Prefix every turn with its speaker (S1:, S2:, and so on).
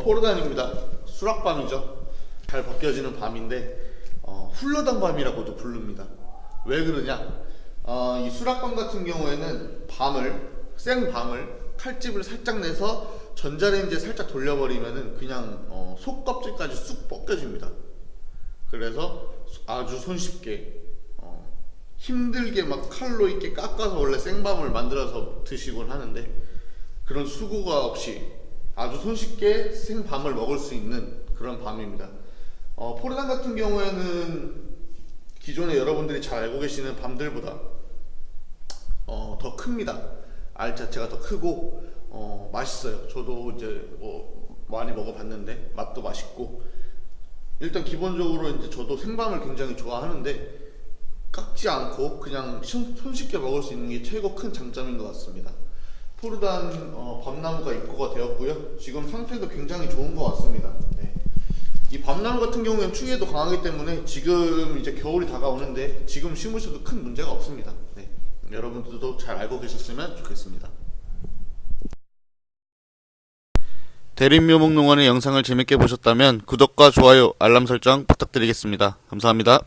S1: 포르단입니다. 수락밤이죠. 잘 벗겨지는 밤인데 어, 훌러당 밤이라고도 부릅니다. 왜 그러냐? 어, 이 수락밤 같은 경우에는 밤을 생밤을 칼집을 살짝 내서 전자레인지에 살짝 돌려버리면은 그냥 어, 속껍질까지 쑥 벗겨집니다. 그래서 아주 손쉽게 어, 힘들게 막 칼로 이렇게 깎아서 원래 생밤을 만들어서 드시곤 하는데 그런 수고가 없이 아주 손쉽게 생밤을 먹을 수 있는 그런 밤입니다. 어, 포르단 같은 경우에는 기존에 여러분들이 잘 알고 계시는 밤들보다 어, 더 큽니다. 알 자체가 더 크고 어, 맛있어요. 저도 이제 뭐 많이 먹어봤는데 맛도 맛있고 일단 기본적으로 이제 저도 생밤을 굉장히 좋아하는데 깎지 않고 그냥 손- 손쉽게 먹을 수 있는 게 최고 큰 장점인 것 같습니다. 포르단 어, 밤나무가 입고가 되었고요. 지금 상태도 굉장히 좋은 것 같습니다. 네. 이 밤나무 같은 경우에는 추위에도 강하기 때문에 지금 이제 겨울이 다가오는데 지금 심으셔도 큰 문제가 없습니다. 네. 여러분들도 잘 알고 계셨으면 좋겠습니다. 대림묘목농원의 영상을 재밌게 보셨다면 구독과 좋아요, 알람 설정 부탁드리겠습니다. 감사합니다.